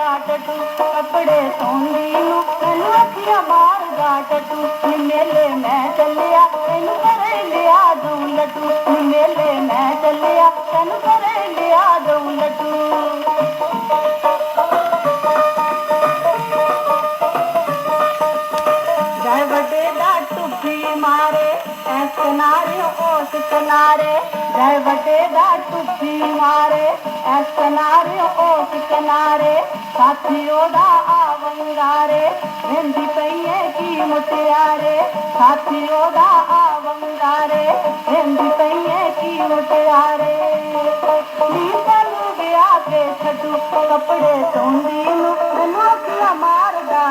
ਗਾਟ ਤੂੰ ਕੱਪੜੇ ਸੌਂਦੀ ਨੂੰ ਤੈਨੂੰ ਅੱਖੀਆਂ ਮਾਰ ਗਾਟ ਤੂੰ ਮੇਲੇ ਮੈਂ ਚੱਲਿਆ। अस्तनारे ओ जय बटेदा तुसी मारे। अस्तनारे ओ कितनारे साथियों दा आवंगारे हिंदी पहिए की मुटियारे साथियों दा आवंगारे हिंदी पहिए की मुटियारे गया कपड़े सोंदी नु मार दा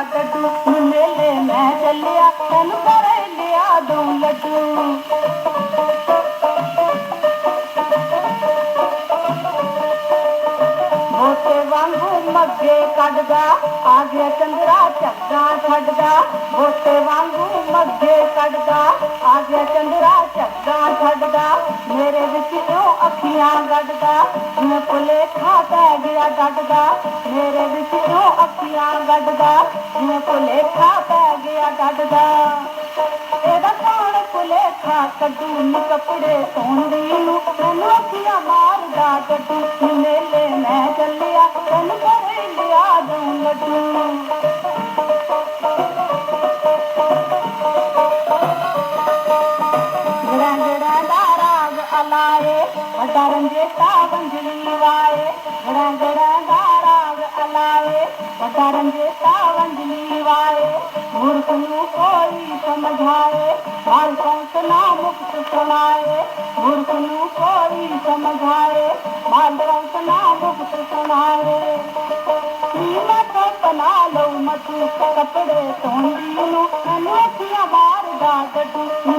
मेले मैं चलिया तेन पर ਮੱਗੇ ਕੱਢਦਾ ਆ ਗਿਆ ਚੰਦਰਾ ਝੱਗਾ ਛੱਡਦਾ ਮੋਟੇ ਵਾਂਗੂ ਮੱਗੇ ਕੱਢਦਾ ਆ ਗਿਆ ਚੰਦਰਾ ਝੱਗਾ ਛੱਡਦਾ ਮੇਰੇ ਵਿੱਚ ਉਹ ਅੱਖੀਆਂ ਗੱਡਦਾ ਜਿਵੇਂ ਭੁਲੇਖਾ ਪੈ ਗਿਆ ਡੱਡਦਾ ਮੇਰੇ ਵਿੱਚ ਉਹ ਅੱਖੀਆਂ ਗੱਡਦਾ ਜਿਵੇਂ ਭੁਲੇਖਾ ਪੈ ਗਿਆ ਡੱਡਦਾ ਇਹਦਾ ਕੌਣ ਭੁਲੇਖਾ ਕੱਢੂ ਨੀ ਕੱਪੜੇ ਧੋਂਦੀ ਨੂੰ ਮੈਨੂੰ ਅੱਖੀਆਂ ਮਾਰਦਾ ਕੱਢੂ ਨੀ अलाए अदरम जे सावन जली वाए गडा गडा दाराग अलाए अदरम जे सावन जली वाए मोर कोई समझाए बाल संत ना मुक्त सुनाए मोर कनु कोई समझाए बाल संत ना मुक्त सुनाए कपड़े तोड़ी नो अनोखी आवाज़ दागड़ी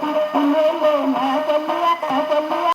Thank you.